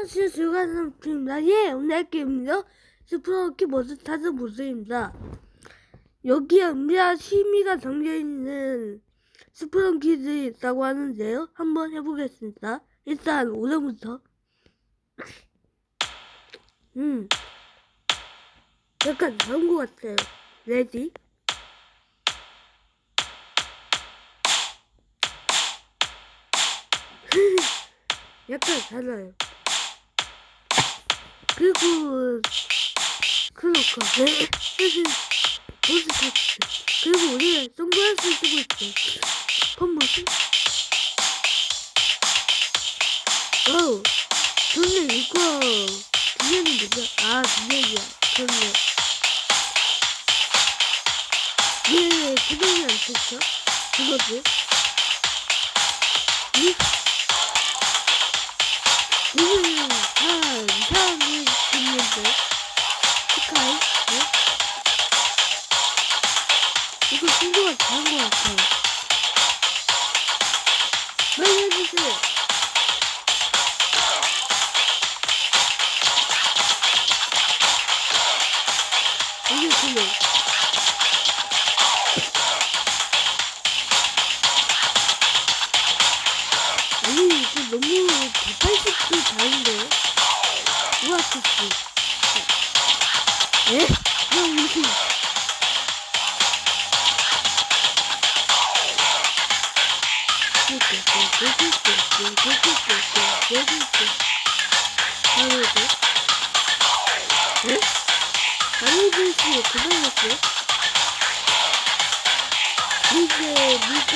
안녕하세요. 팀입니다. 예, 오늘 게임은요. 스프로키 모드 타드 모드입니다. 여기에 은비와 심의가 정해있는 스프론 퀴즈 있다고 하는데요. 한번 해보겠습니다. 일단 오늘부터. 음. 약간 다른 것 같아요. 레디? 약간 달라요. 그리고 클로커 네. 보스카트 그리고 우리 선글라스 쓰고 있어. 펌머스 어우 근데 이거 비행이 누구야 아 비행이야. 그렇네 얘 기동이 안? 이거는 다 이상한 게 있는데 스카이? 네? 이거 친구가 잘한 것 같아요. 빨리 해주세요. 이게 그래 아니 이거 너무 180도 다른데? 우와 토스 에? 그럼 무슨 바로도 에? 바로도 그만했어? 이제 미쳤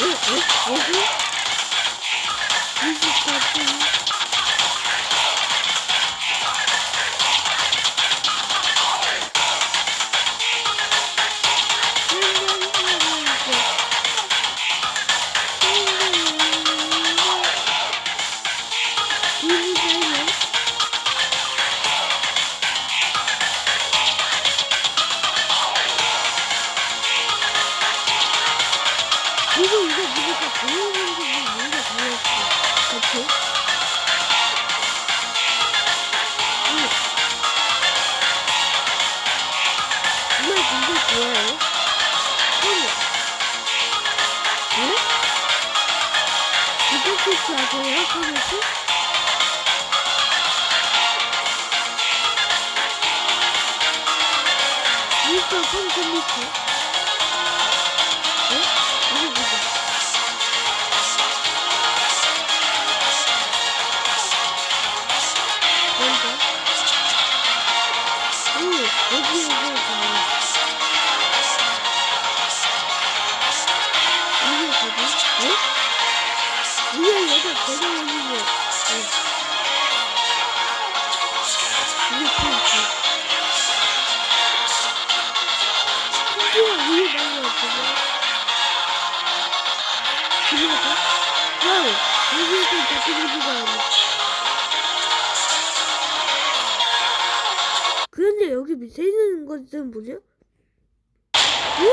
어? 응? 이거 아세요? 코 그런데 여기 밑에 있는 것은 뭐죠? 오!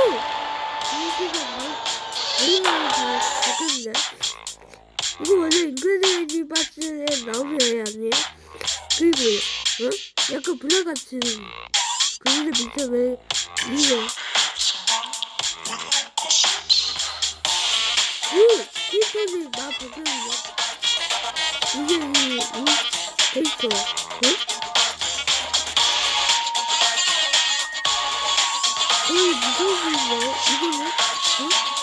여기가 뭐? 여기가 다 바뀌었네. 이거 원래 인그레디언트 바스에 애 아니에요? 그리고 어? 약간 불화같은 그런데 밑에 왜 이래? 오! 시선이 나 바뀌었네. 이게 이, 이 데이터, 어? 에이, 무서운데? 이거는? 어?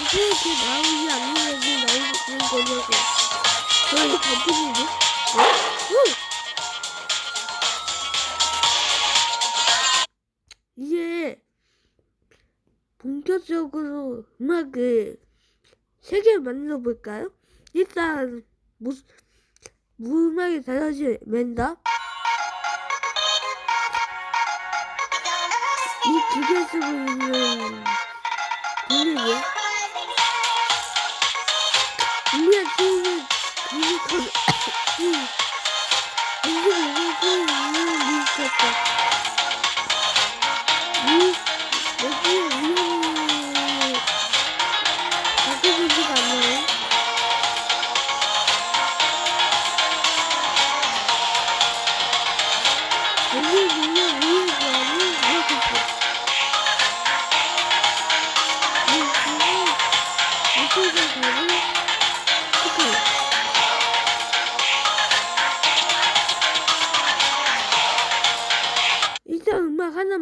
왜 그렇게 나오지 않는 애들 나오는 거냐고. 저희 단풍인데? 어? 어? 이제 본격적으로 음악을 세 개 만들어 볼까요? 일단 무 무음악이 다시 맨다. 이두 개 쓰고 있는 분위기. 우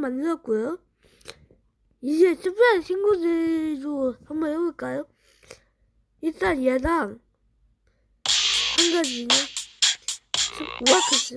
만들었고요. 이제 특별한 친구들도 한번 해볼까요? 일단 얘랑 한 가지는 와크스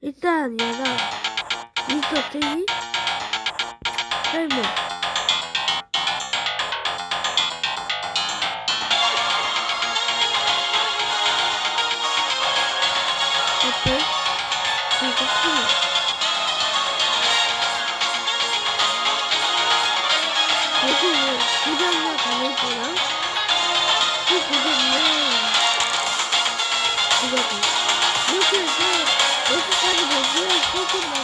일단 얘가 미스터 트리 헬멧 옆에 그리고 스킨 여기는 부장과 다니고랑 그 부장은 이거고 이렇게 해서 여기까지 보면 포켓몬